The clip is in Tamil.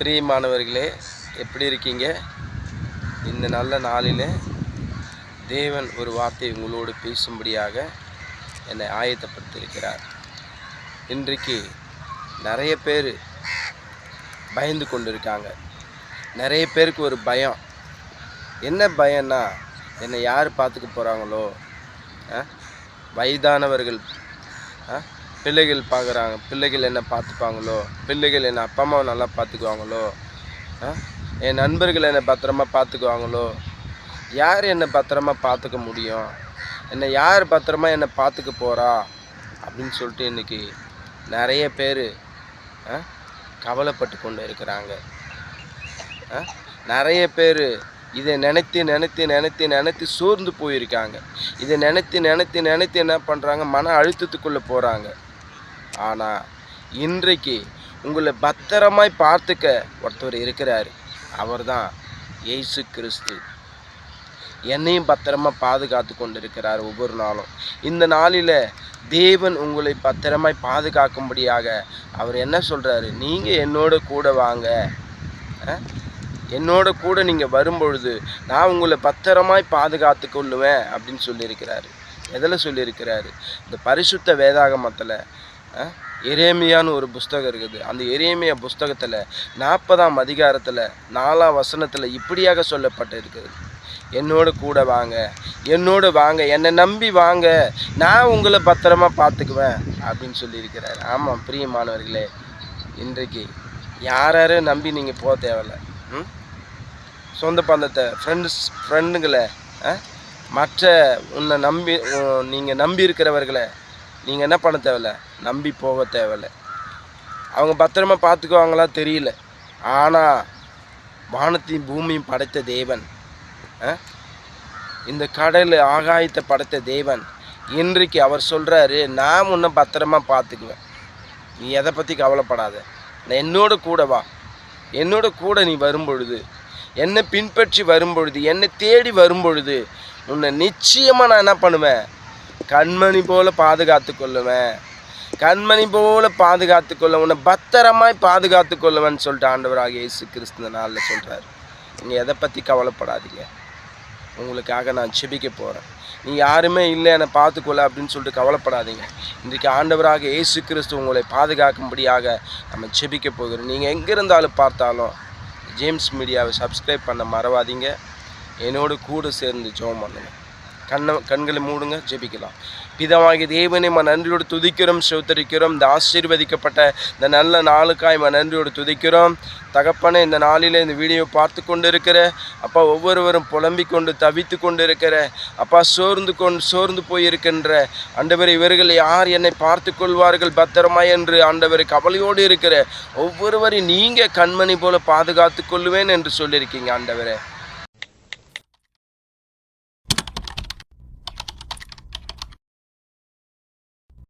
பிரியமானவர்களே எப்படி இருக்கீங்க? இந்த நல்ல நாளில் தேவன் ஒரு வார்த்தை உங்களோடு பேசும்படியாக என்னை ஆயத்தப்படுத்தியிருக்கிறார். இன்றைக்கு நிறைய பேர் பயந்து கொண்டு இருக்காங்க நிறைய பேருக்கு ஒரு பயம். என்ன பயம்னா என்னை யார் பார்த்துக்க போகிறாங்களோ வயதானவர்கள் ஆ? பிள்ளைகள் பார்க்குறாங்க. பிள்ளைகள் என்ன பார்த்துப்பாங்களோ? பிள்ளைகள் என்னை அப்பா அம்மாவை நல்லா பார்த்துக்குவாங்களோ? ஆ? என் நண்பர்கள் என்னை பத்திரமா பார்த்துக்குவாங்களோ? யார் என்னை பத்திரமா பார்த்துக்க முடியும்? என்னை யார் பத்திரமா என்னை பார்த்துக்க போகிறா அப்படின்னு சொல்லிட்டு இன்றைக்கி நிறைய பேர் கவலைப்பட்டு கொண்டு இருக்கிறாங்க. நிறைய பேர் இதை நினைத்து நினைத்து நினைத்து நினைத்து சோர்ந்து போயிருக்காங்க. இதை நினைத்து நினைத்து நினைத்து என்ன பண்ணுறாங்க மன அழுத்தத்துக்குள்ளே போகிறாங்க ஆனால் இன்றைக்கு உங்களை பத்திரமாய் பார்த்துக்க ஒருத்தர் இருக்கிறாரு. அவர் தான் ஏசு கிறிஸ்து. என்னையும் பத்திரமா பாதுகாத்து கொண்டு இருக்கிறார் ஒவ்வொரு நாளும். இந்த நாளில் தேவன் உங்களை பத்திரமாய் பாதுகாக்கும்படியாக அவர் என்ன சொல்கிறாரு நீங்கள் என்னோட கூட வாங்க. என்னோட கூட நீங்கள் வரும்பொழுது நான் உங்களை பத்திரமாய் பாதுகாத்து கொள்ளுவேன் அப்படின்னு சொல்லியிருக்கிறாரு. எதில் சொல்லியிருக்கிறாரு? இந்த பரிசுத்த வேதாகமத்தில் எரேமியான்னு ஒரு புஸ்தகம் இருக்குது. அந்த எரேமியா புஸ்தகத்தில் நாற்பதாம் அதிகாரத்தில் நாலாம் வசனத்தில் இப்படியாக சொல்லப்பட்டிருக்குது. என்னோட கூட வாங்க என்னோடு வாங்க என்னை நம்பி வாங்க நான் உங்களை பத்திரமா பார்த்துக்குவேன் அப்படின்னு சொல்லியிருக்கிறார். ஆமாம் பிரியமானவர்களே இன்றைக்கு யார் யாரையும் நம்பி நீங்கள் போக தேவையில்ல. ம்? சொந்த பந்தத்தை ஃப்ரெண்ட்ஸ் ஃப்ரெண்டுங்களை மற்ற உன்னை நம்பி நீங்கள் நம்பி இருக்கிறவர்களை நீங்கள் என்ன பண்ண தேவையில்ல? நம்பி போக தேவையில்ல. அவங்க பத்திரமா பார்த்துக்குவாங்களா தெரியல. ஆனால் வானத்தையும் பூமியும் படைத்த தேவன் ஆ? இந்த கடல் ஆகாயத்தை படைத்த தேவன் இன்றைக்கு அவர் சொல்கிறாரு நான் உன்னை பத்திரமா பார்த்துக்குவேன். நீ எதை பற்றி கவலைப்படாத. நான் என்னோட கூட வா. என்னோட கூட நீ வரும்பொழுது என்னை பின்பற்றி வரும்பொழுது என்னை தேடி வரும்பொழுது உன்னை நிச்சயமாக நான் என்ன பண்ணுவேன்? கண்மணி போல பாதுகாத்து கொள்ளுவேன். கண்மணி போல பாதுகாத்து கொள்ள உன்னை பத்திரமாய் பாதுகாத்து கொள்ளுவேன்னு சொல்லிட்டு ஆண்டவராக இயேசு கிறிஸ்து நாளில் சொல்கிறார் நீங்கள் எதை பற்றி கவலைப்படாதீங்க. உங்களுக்காக நான் செபிக்க போகிறேன் நீ யாருமே இல்லை என்னை பார்த்துக்கொள்ள அப்படின்னு சொல்லிட்டு கவலைப்படாதீங்க. இன்றைக்கு ஆண்டவராக இயேசு கிறிஸ்து உங்களை பாதுகாக்கும்படியாக நம்ம செபிக்க போகிறோம். நீங்கள் எங்கே இருந்தாலும் பார்த்தாலும் ஜேம்ஸ் மீடியாவை சப்ஸ்கிரைப் பண்ண மறவாதீங்க. என்னோடு கூட சேர்ந்து ஜோம் பண்ணுங்கள் கண்ணை கண்களை மூடுங்க ஜெபிக்கலாம். பிதமாகிய தேவனை நம்ம நன்றியோடு துதிக்கிறோம் செவுத்தரிக்கிறோம் இந்த ஆசீர்வதிக்கப்பட்ட இந்த நல்ல நாளுக்காய் நம்ம நன்றியோடு துதிக்கிறோம். தகப்பனை இந்த நாளில் இந்த வீடியோ பார்த்து கொண்டு இருக்கிற அப்பா ஒவ்வொருவரும் புலம்பிக் கொண்டு தவித்து கொண்டு இருக்கிற அப்பா சோர்ந்து கொண்டு சோர்ந்து போயிருக்கின்ற ஆண்டவர் இவர்கள் யார் என்னை பார்த்து கொள்வார்கள் பத்திரமா என்று ஆண்டவர் கவலையோடு இருக்கிற ஒவ்வொருவரையும் நீங்கள் கண்மணி போல பாதுகாத்து கொள்ளுவேன் என்று சொல்லியிருக்கீங்க ஆண்டவரே.